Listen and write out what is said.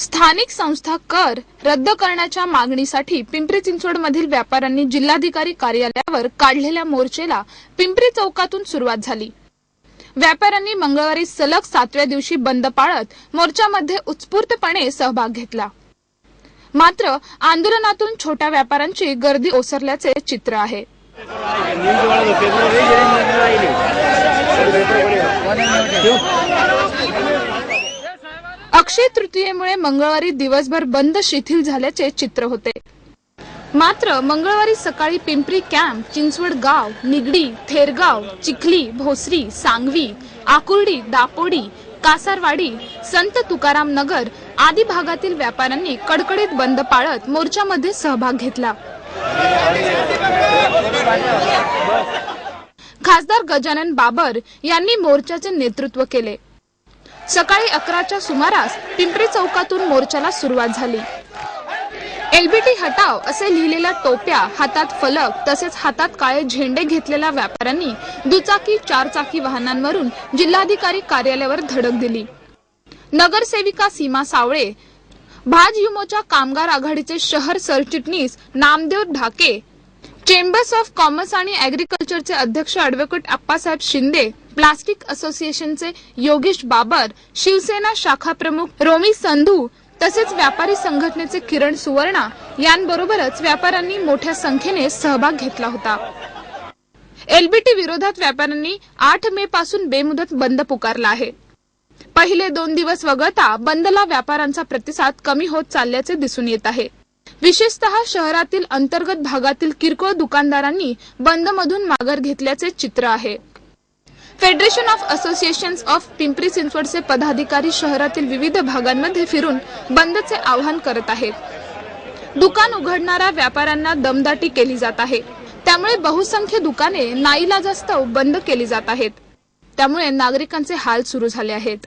स्थानिक संस्था कर रद्द करण्याच्या मागणीसाठी पिंपरी चिंचवड मधील व्यापाऱ्यांनी जिल्हाधिकारी कार्यालयावर काढलेल्या मोर्चेला पिंपरी चौकातून सुरुवात झाली. व्यापाऱ्यांनी मंगळवारी सलग सातव्या दिवशी बंद पाळत मोर्चामध्ये उत्स्फूर्तपणे सहभाग घेतला. मात्र आंदोलनातून छोट्या व्यापाऱ्यांची गर्दी ओसरल्याचे चित्र आहे. अक्षय तृतीयेमुळे मंगळवारी दिवसभर बंद शिथिल झाल्याचे चित्र होते. मात्र मंगळवारी सकाळी पिंपरी कॅम्प चिंचवड गाव निगडी थेरगाव चिखली भोसरी सांगवी आकुर्डी दापोडी कासारवाडी संत तुकाराम नगर आदी भागातील व्यापाऱ्यांनी कडकडीत बंद पाळत मोर्चामध्ये सहभाग घेतला. खासदार गजानन बाबर यांनी मोर्चाचे नेतृत्व केले. सकाळी अकराच्या सुमारास पिंपरी चौकातून मोर्चाला सुरुवात झाली. एलबीटी हटाव असे लिहिलेल्या टोप्या हातात फलक तसेच हातात काळे झेंडे घेतलेल्या व्यापाऱ्यांनी दुचाकी चारचाकी वाहनांवरून जिल्हाधिकारी कार्यालयावर धडक दिली. नगरसेविका सीमा सावळे भाजयुमोच्या कामगार आघाडीचे शहर सरचिटणीस नामदेव ढाके चेंबर्स ऑफ कॉमर्स आणि अॅग्रिकल्चरचे अध्यक्ष अॅडव्होकेट अप्पासाहेब शिंदे प्लास्टिक असोसिएशनचे योगेश बाबर शिवसेना शाखा प्रमुख रोमी संधू तसेच व्यापारी संघटनेचे किरण सुवर्णा यांबरोबरच व्यापाऱ्यांनी मोठ्या संख्येने सहभाग घेतला होता. एलबीटी विरोधात व्यापाऱ्यांनी आठ मे पासून बेमुदत बंद पुकारला आहे. पहिले दोन दिवस वगळता बंदला व्यापाऱ्यांचा प्रतिसाद कमी होत चालल्याचे दिसून येत आहे. विशेषतः शहरातील अंतर्गत भागातील किरकोळ दुकानदारांनी बंदमधून माघार घेतल्याचे चित्र आहे. Federation of associations of Pimpri चिंचवडचे पदाधिकारी शहरातील विविध भागांमध्ये फिरून बंदचे आवाहन करत आहेत दुकान उघडणाऱ्या व्यापाऱ्यांना दमदाटी केली जात आहे. त्यामुळे बहुसंख्य दुकाने नाईलाजास्तव बंद केली जात आहेत. त्यामुळे नागरिकांचे हाल सुरू झाले आहेत.